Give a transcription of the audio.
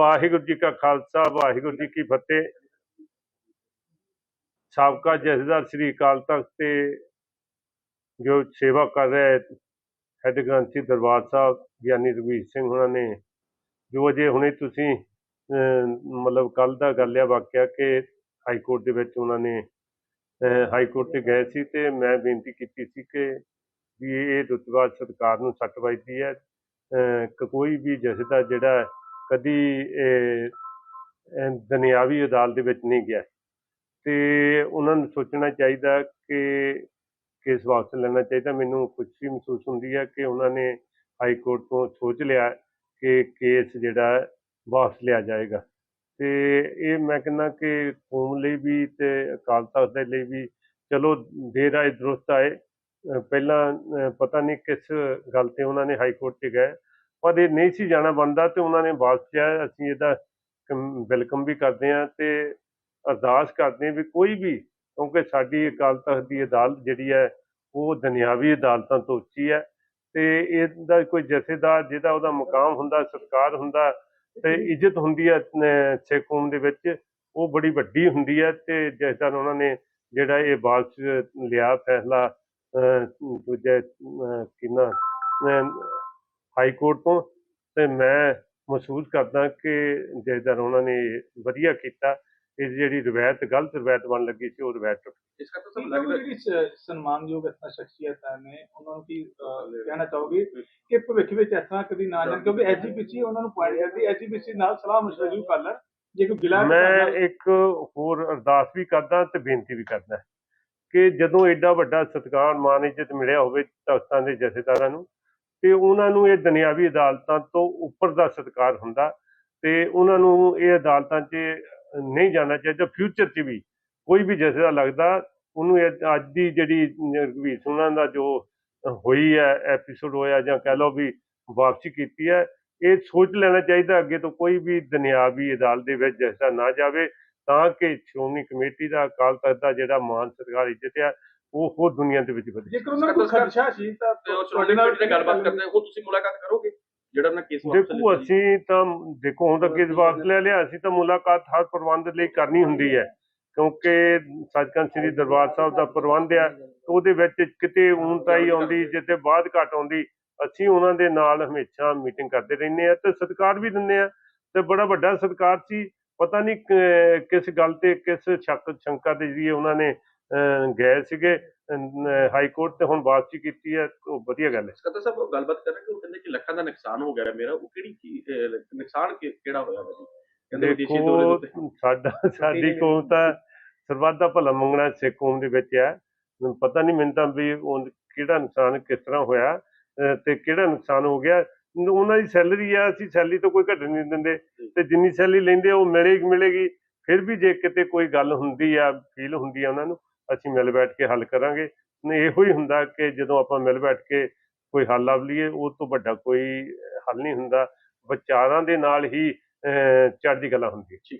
ਵਾਹਿਗੁਰੂ ਜੀ ਕਾ ਖਾਲਸਾ ਵਾਹਿਗੁਰੂ ਜੀ ਕੀ ਫਤਿਹ। ਸਾਬਕਾ ਜਥੇਦਾਰ ਸ੍ਰੀ ਅਕਾਲ ਤਖਤ ਤੇ ਜੋ ਸੇਵਾ ਕਰ ਰਹੇ ਹੈਡ ਗ੍ਰੰਥੀ ਦਰਬਾਰ ਸਾਹਿਬ ਗਿਆਨੀ ਰਘਵੀਰ ਸਿੰਘ ਉਹਨਾਂ ਨੇ ਜੋ ਅਜੇ ਹੁਣੇ ਤੁਸੀਂ ਅਮ, ਮਤਲਬ ਕੱਲ ਦਾ ਗੱਲ ਆ ਵਾਕਿਆ ਕਿ ਹਾਈ ਕੋਰਟ ਦੇ ਵਿੱਚ ਉਹਨਾਂ ਨੇ ਅਹ, ਹਾਈ ਕੋਰਟ ਤੇ ਗਏ ਸੀ ਤੇ ਮੈਂ ਬੇਨਤੀ ਕੀਤੀ ਸੀ ਕਿ ਵੀ ਇਹ ਰੁਤਬਾ ਸਰਕਾਰ ਨੂੰ ਸੱਟ ਵੱਜਦੀ ਹੈ। ਅਹ, ਕਿ ਕੋਈ ਵੀ ਜਥੇਦਾਰ ਜਿਹੜਾ ਕਦੀ ਇਹ, ਦੁਨਿਆਵੀ ਅਦਾਲਤ ਦੇ ਵਿੱਚ ਨਹੀਂ ਗਿਆ। ਤੇ ਉਹਨਾਂ ਨੂੰ ਸੋਚਣਾ ਚਾਹੀਦਾ ਕਿ ਕੇਸ ਵਾਪਸ ਲੈਣਾ ਚਾਹੀਦਾ। ਮੈਨੂੰ ਖੁਸ਼ੀ ਮਹਿਸੂਸ ਹੁੰਦੀ ਹੈ ਕਿ ਉਹਨਾਂ ਨੇ ਹਾਈ ਕੋਰਟ ਤੋਂ ਸੋਚ ਲਿਆ ਕਿ ਕੇਸ ਜਿਹੜਾ ਵਾਪਸ ਲਿਆ ਜਾਏਗਾ। ਤੇ ਇਹ ਮੈਂ ਕਹਿੰਦਾ ਕਿ ਕੌਮ ਲਈ ਵੀ ਤੇ ਅਕਾਲ ਤਖਤ ਦੇ ਲਈ ਵੀ ਚਲੋ ਦੇਰ ਆਏ ਦਰੁਸਤ ਆਏ ਪਹਿਲਾਂ ਪਤਾ ਨਹੀਂ ਕਿਸ ਗੱਲ ਤੇ ਉਹਨਾਂ ਨੇ ਹਾਈ ਕੋਰਟ 'ਚ ਗਏ। ਪਰ ਇਹ ਨਹੀਂ ਸੀ ਜਾਣਾ ਬਣਦਾ ਤੇ ਉਹਨਾਂ ਨੇ ਵਾਪਸ ਅਸੀਂ ਇਹਦਾ ਵੈਲਕਮ ਵੀ ਕਰਦੇ ਹਾਂ ਤੇ ਅਰਦਾਸ ਕਰਦੇ ਹਾਂ ਵੀ ਕੋਈ ਵੀ, ਕਿਉਂਕਿ ਸਾਡੀ ਅਕਾਲ ਤਖਤ ਦੀ ਅਦਾਲਤ ਜਿਹੜੀ ਹੈ, ਉਹ ਦੁਨਿਆਵੀ ਅਦਾਲਤਾਂ ਤੋਂ ਉੱਚੀ ਹੈ ਤੇ ਇਹਦਾ ਕੋਈ ਜਥੇਦਾਰ ਜਿਹਦਾ ਉਹਦਾ ਮੁਕਾਮ ਹੁੰਦਾ, ਸਤਿਕਾਰ ਹੁੰਦਾ ਤੇ ਇੱਜ਼ਤ ਹੁੰਦੀ ਹੈ ਸਿੱਖ ਕੌਮ ਦੇ ਵਿੱਚ, ਉਹ ਬੜੀ ਵੱਡੀ ਹੁੰਦੀ ਹੈ ਤੇ ਜਿਸ ਤਰ੍ਹਾਂ ਉਹਨਾਂ ਨੇ ਜਿਹੜਾ ਇਹ ਵਾਪਸ ਲਿਆ ਫੈਸਲਾ, ਅਹ, ਦੂਜੇ ਕਿੰਨਾ ਹਾਈ ਕੋਰਟ ਤੋਂ ਤੇ ਮੈਂ ਮਹਿਸੂਸ ਕਰਦਾ ਕਿ ਤਰ੍ਹਾਂ ਉਹਨਾਂ ਨੇ ਵਧੀਆ ਕੀਤਾ। ਇਹ ਜਿਹੜੀ ਰਵਾਇਤ ਗਲਤ ਰਵਾਇਤ ਬਣ ਲੱਗੀ ਸੀ ਉਹ ਰਵਾਇਤ ਟੁੱਟ ਇਸ ਕਰਕੇ ਲੱਗਦਾ ਜਿਹੜੀ ਸਨਮਾਨਯੋਗ ਇਤਨਾ ਸ਼ਖਸੀਅਤਾਂ ਨੇ। ਉਹਨਾਂ ਨੂੰ ਕੀ ਕਹਿਣਾ ਚਾਹੋਗੇ ਕਿ ਭਵਿੱਖ ਵਿੱਚ ਤਰ੍ਹਾਂ ਕਦੀ ਨਾ ਜਾਣ? ਕਿਉਂਕਿ ਐਜੀਪੀਸੀ ਉਹਨਾਂ ਨੂੰ ਪੁਆਇੰਟ ਕਰਦੀ ਐਜੀਪੀਸੀ ਨਾਲ ਸਲਾਹ ਮਸ਼ਵਰਾ ਜ਼ਰੂਰ ਕਰ ਲੈਣ। ਜੇ ਕੋਈ ਗਿਲਾ ਮੈਂ ਇੱਕ ਹੋਰ ਅਰਦਾਸ ਵੀ ਕਰਦਾ ਤੇ ਬੇਨਤੀ ਵੀ ਕਰਦਾ ਕਿ ਜਦੋਂ ਐਡਾ ਵੱਡਾ ਸਤਿਕਾਰ ਮਾਨ ਇੱਜ਼ਤ ਮਿਲਿਆ ਹੋਵੇ ਤਖਤਾਂ ਦੇ ਜਥੇਦਾਰਾਂ ਨੂੰ ਤੇ ਉਹਨਾਂ ਨੂੰ ਇਹ ਦੁਨਿਆਵੀ ਅਦਾਲਤਾਂ ਤੋਂ ਉੱਪਰ ਦਾ ਸਤਿਕਾਰ ਹੁੰਦਾ ਤੇ ਉਹਨਾਂ ਨੂੰ ਇਹ ਅਦਾਲਤਾਂ 'ਚ ਨਹੀਂ ਜਾਣਾ ਚਾਹੀਦਾ ਫਿਊਚਰ 'ਚ ਵੀ ਕੋਈ ਵੀ ਜਥੇਦਾਰ ਲੱਗਦਾ, ਉਹਨੂੰ ਇਹ ਅੱਜ ਦੀ ਜਿਹੜੀ ਰਘਵੀਰ ਸਿੰਘ ਦਾ ਜੋ ਹੋਈ ਹੈ ਐਪੀਸੋਡ ਹੋਇਆ ਜਾਂ ਕਹਿ ਲਓ ਵੀ ਵਾਪਸੀ ਕੀਤੀ ਹੈ, ਇਹ ਸੋਚ ਲੈਣਾ ਚਾਹੀਦਾ ਅੱਗੇ ਤੋਂ ਕੋਈ ਵੀ ਦੁਨਿਆਵੀ ਅਦਾਲਤ ਦੇ ਵਿੱਚ ਜੈਸਾ ਨਾ ਜਾਵੇ, ਤਾਂ ਕਿ ਸ਼੍ਰੋਮਣੀ ਕਮੇਟੀ ਦਾ ਅਕਾਲ ਤਖਤ ਦਾ ਜਿਹੜਾ ਮਾਨ ਸਤਿਕਾਰ ਇੱਜ਼ਤ ਹੈ ਉਹ ਹੋਰ ਦੁਨੀਆ ਦੇ ਵਿੱਚ ਵਧੇ। ਜੇਕਰ ਉਹਨਾਂ ਨੂੰ ਕੋਈ ਖਦਸ਼ਾ ਸੀ ਤਾਂ ਤੁਹਾਡੇ ਨਾਲ ਗੱਲਬਾਤ ਕਰਦੇ ਹੋ, ਉਹ ਤੁਸੀਂ ਮੁਲਾਕਾਤ ਕਰੋਗੇ? ਜਿਹੜਾ ਨਾ ਕੇਸ ਵਾਪਸ ਦੇਖੋ ਅਸੀਂ ਤਾਂ ਦੇਖੋ ਹੁਣ ਤੱਕ ਇਸ ਵਾਪਸ ਲੈ ਲਿਆ ਅਸੀਂ ਤਾਂ ਮੁਲਾਕਾਤ ਹਰ ਪ੍ਰਬੰਧ ਲਈ ਕਰਨੀ ਹੁੰਦੀ ਹੈ। ਕਿਉਂਕਿ ਸੱਚਖੰਡ ਸ੍ਰੀ ਦਰਬਾਰ ਸਾਹਿਬ ਦਾ ਪ੍ਰਬੰਧ ਹੈ ਉਹਦੇ ਵਿੱਚ ਕਿਤੇ ਊਣਤਾਈ ਆਉਂਦੀ ਜਿੱਤੇ ਬਾਅਦ ਘਟ ਆਉਂਦੀ ਅਸੀਂ ਉਹਨਾਂ ਦੇ ਨਾਲ ਹਮੇਸ਼ਾ ਮੀਟਿੰਗ ਕਰਦੇ ਰਹਿੰਦੇ ਆ ਤੇ ਸਤਿਕਾਰ ਵੀ ਦਿੰਦੇ ਆ ਤੇ ਬੜਾ ਵੱਡਾ ਸਤਿਕਾਰ ਸੀ। ਪਤਾ ਨਹੀਂ ਕਿਸ ਗੱਲ ਤੇ ਕਿਸ ਸ਼ੱਕ ਸ਼ੰਕਾ ਦੇ ਜਰੀਏ ਉਹਨਾਂ ਨੇ ਗਏ ਸੀਗੇ ਹਾਈ ਕੋਰਟ ਤੇ ਹੁਣ ਵਾਪਸੀ ਕੀਤੀ ਹੈ ਉਹ ਵਧੀਆ ਗੱਲ ਹੈ। ਸਕੱਤਰ ਸਾਹਿਬ ਉਹ ਗੱਲਬਾਤ ਕਰ ਰਹੇ ਕਿ ਉਹ ਕਹਿੰਦੇ ਕਿ ਲੱਖਾਂ ਦਾ ਨੁਕਸਾਨ ਹੋ ਗਿਆ ਮੇਰਾ ਉਹ ਕਿਹੜੀ ਨੁਕਸਾਨ ਕਿਹੜਾ ਹੋਇਆ ਜੀ? ਦੇਖੋ ਸਾਡਾ ਸਾਡੀ ਕੌਮ ਤਾਂ ਸਰਬੱਤ ਦਾ ਭਲਾ ਮੰਗਣਾ ਸਿੱਖ ਕੌਮ ਦੇ ਵਿੱਚ ਹੈ। ਮੈਨੂੰ ਪਤਾ ਨਹੀਂ ਮੈਨੂੰ ਤਾਂ ਵੀ ਉਹ ਕਿਹੜਾ ਨੁਕਸਾਨ ਕਿਸ ਤਰ੍ਹਾਂ ਹੋਇਆ ਤੇ ਕਿਹੜਾ ਨੁਕਸਾਨ ਹੋ ਗਿਆ। ਉਹਨਾਂ ਦੀ ਸੈਲਰੀ ਆ ਅਸੀਂ ਸੈਲਰੀ ਤੋਂ ਕੋਈ ਘੱਟ ਨਹੀਂ ਦਿੰਦੇ। ਤੇ ਜਿੰਨੀ ਸੈਲਰੀ ਲੈਂਦੇ ਉਹ ਮਿਲੇਗੀ ਮਿਲੇਗੀ। ਫਿਰ ਵੀ ਜੇ ਕਿਤੇ ਕੋਈ ਗੱਲ ਹੁੰਦੀ ਆ ਫੀਲ ਹੁੰਦੀ ਆ ਉਹਨਾਂ ਨੂੰ ਅਸੀਂ ਮਿਲ ਬੈਠ ਕੇ ਹੱਲ ਕਰਾਂਗੇ। ਨਹੀਂ, ਇਹੋ ਹੀ ਹੁੰਦਾ ਕਿ ਜਦੋਂ ਆਪਾਂ ਮਿਲ ਬੈਠ ਕੇ ਕੋਈ ਹੱਲ ਲੱਭ ਲਈਏ, ਉਹ ਤੋਂ ਵੱਡਾ ਕੋਈ ਹੱਲ ਨਹੀਂ ਹੁੰਦਾ। ਵਿਚਾਰਾਂ ਦੇ ਨਾਲ ਹੀ ਚੜ੍ਹਦੀ ਕਲਾ ਹੁੰਦੀ ਹੈ।